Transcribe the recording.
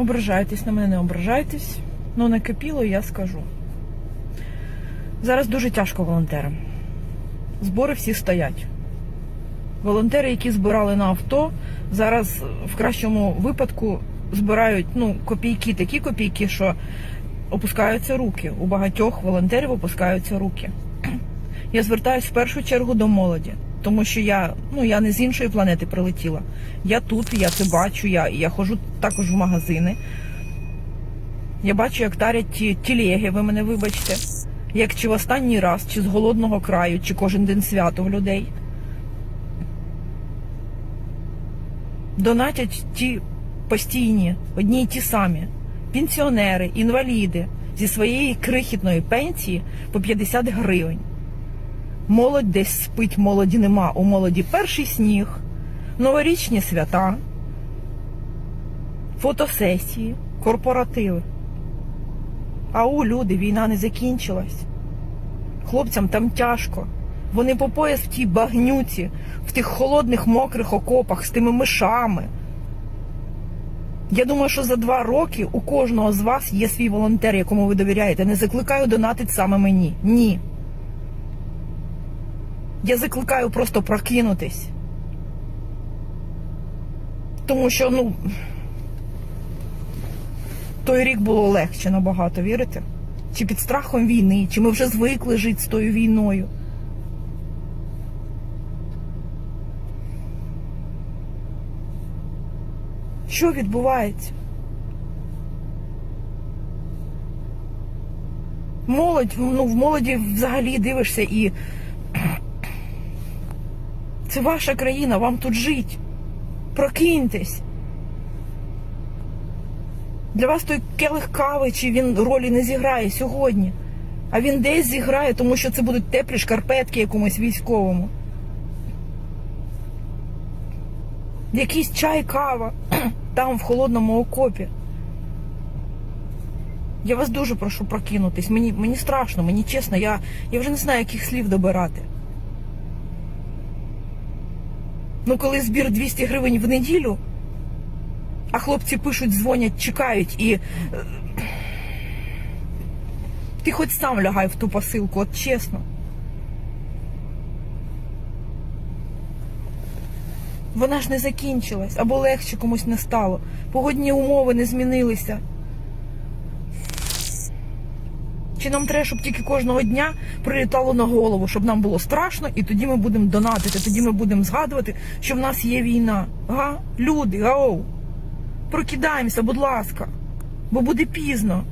Ображайтесь на мене, не ображайтесь. Ну, накипіло, я скажу. Зараз дуже тяжко волонтерам. Збори всі стоять. Волонтери, які збирали на авто, зараз в кращому випадку збирають ну, копійки, такі копійки, що опускаються руки. У багатьох волонтерів опускаються руки. Я звертаюся в першу чергу до молоді, тому що я, ну, я не з іншої планети прилетіла. Я тут, я це бачу, я, я ходжу також в магазини. Я бачу, як тарять ті тілеги, ви мене вибачте. Як чи в останній раз, чи з голодного краю, чи кожен день свято в людей. Донатять ті постійні, одні й ті самі. Пенсіонери, інваліди зі своєї крихітної пенсії по 50 гривень. Молодь десь спить, молоді нема. У молоді перший сніг, новорічні свята, фотосесії, корпоративи. Ау, люди, війна не закінчилась. Хлопцям там тяжко. Вони по пояс в тій багнюці, в тих холодних мокрих окопах з тими мишами. Я думаю, що за два роки у кожного з вас є свій волонтер, якому ви довіряєте. Не закликаю донатити саме мені. Ні. Я закликаю просто прокинутись. Тому що, ну, той рік було легше набагато, вірите? Чи під страхом війни, чи ми вже звикли жити з тою війною. Що відбувається? Молодь, ну в молоді взагалі дивишся і це ваша країна, вам тут жить. Прокиньтесь. Для вас той келих кави, чи він ролі не зіграє сьогодні. А він десь зіграє, тому що це будуть теплі шкарпетки якомусь військовому. Якийсь чай, кава там, в холодному окопі. Я вас дуже прошу прокинутись. Мені, мені страшно, мені чесно, я, я вже не знаю, яких слів добирати. Ну, коли збір 200 гривень в неділю, а хлопці пишуть, дзвонять, чекають і. е, Ти хоч сам лягай в ту посилку, от чесно. Вона ж не закінчилась, або легше комусь не стало. Погодні умови не змінилися. Чи нам треба, щоб тільки кожного дня прилітало на голову, щоб нам було страшно, і тоді ми будемо донатити, тоді ми будемо згадувати, що в нас є війна. Га? Люди, гау, Прокидаємося, будь ласка, бо буде пізно.